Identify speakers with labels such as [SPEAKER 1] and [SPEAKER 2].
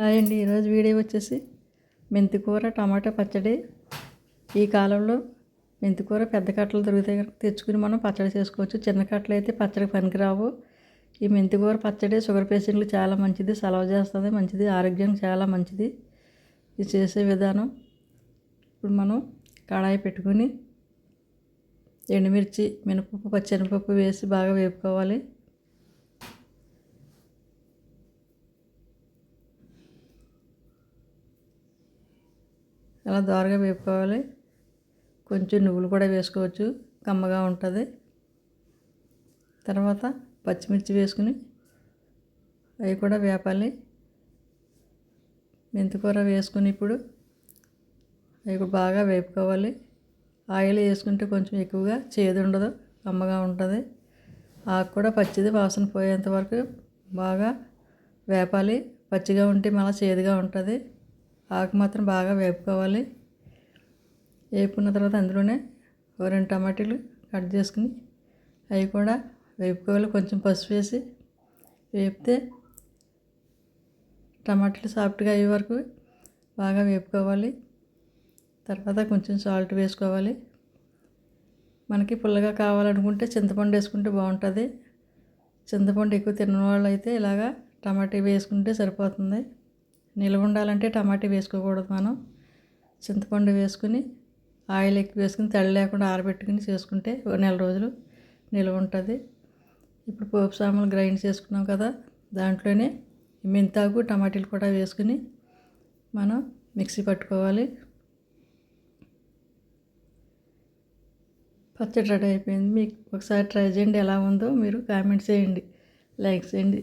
[SPEAKER 1] Hi అండి ఈరోజు video వచ్చేసి మెంతికూర టమాటా పచ్చడి. ఈ కాలంలో మెంతికూర పెద్ద కట్టలు దొరుకుతాయి తెచ్చుకుని మనం పచ్చడి చేసుకోవచ్చు. చిన్న కట్టలు అయితే పచ్చడి పనికిరావు. ఈ మెంతికూర పచ్చడి షుగర్ పేషెంట్లు చాలా మంచిది సలవ చేస్తుంది మంచిది ఆరోగ్యానికి చాలా మంచిది. ఇది చేసే విధానం ఇప్పుడు మనం కడాయి పెట్టుకుని ఎండుమిర్చి మినపప్పు పచ్చెనపప్పు వేసి బాగా వేపుకోవాలి. అలా దోరగా వేపుకోవాలి. కొంచెం నువ్వులు కూడా వేసుకోవచ్చు. కమ్మగా ఉంటుంది. తర్వాత పచ్చిమిర్చి వేసుకుని అవి కూడా వేపాలి. మెంతికూర వేసుకుని ఇప్పుడు అవి కూడా బాగా వేపుకోవాలి. ఆయిల్ వేసుకుంటే కొంచెం ఎక్కువగా చేదు ఉండదు కమ్మగా ఉంటుంది. ఆకు కూడా పచ్చిది వాసన పోయేంత వరకు బాగా వేపాలి. పచ్చిగా ఉంటే మళ్ళీ చేదుగా ఉంటుంది. ఆకు మాత్రం బాగా వేపుకోవాలి. వేపుకున్న తర్వాత అందులోనే రెండు టమాటీలు కట్ చేసుకుని అవి కూడా వేపుకోవాలి. కొంచెం పసుపు వేసి వేపితే టమాటాలు సాఫ్ట్గా అయ్యే వరకు బాగా వేపుకోవాలి. తర్వాత కొంచెం సాల్ట్ వేసుకోవాలి. మనకి పుల్లగా కావాలనుకుంటే చింతపండు వేసుకుంటే బాగుంటుంది. చింతపండు ఎక్కువ తిన్న వాళ్ళు అయితే ఇలాగా టమాటా వేసుకుంటే సరిపోతుంది. నిల్వ ఉండాలంటే టమాటా వేసుకోకూడదు మనం. చింతపండు వేసుకుని ఆయిల్ ఎక్కువ వేసుకుని తడి లేకుండా ఆరబెట్టుకుని చేసుకుంటే ఒక నెల రోజులు నిల్వ ఉంటుంది. ఇప్పుడు పోపు సామాన్లు గ్రైండ్ చేసుకున్నాం కదా దాంట్లోనే మెంతాకు టమాటీలు కూడా వేసుకుని మనం మిక్సీ పట్టుకోవాలి. పచ్చడి రెడీ అయిపోయింది. మీకు ఒకసారి ట్రై చేయండి ఎలా ఉందో మీరు కామెంట్ చేయండి లైక్ చేయండి.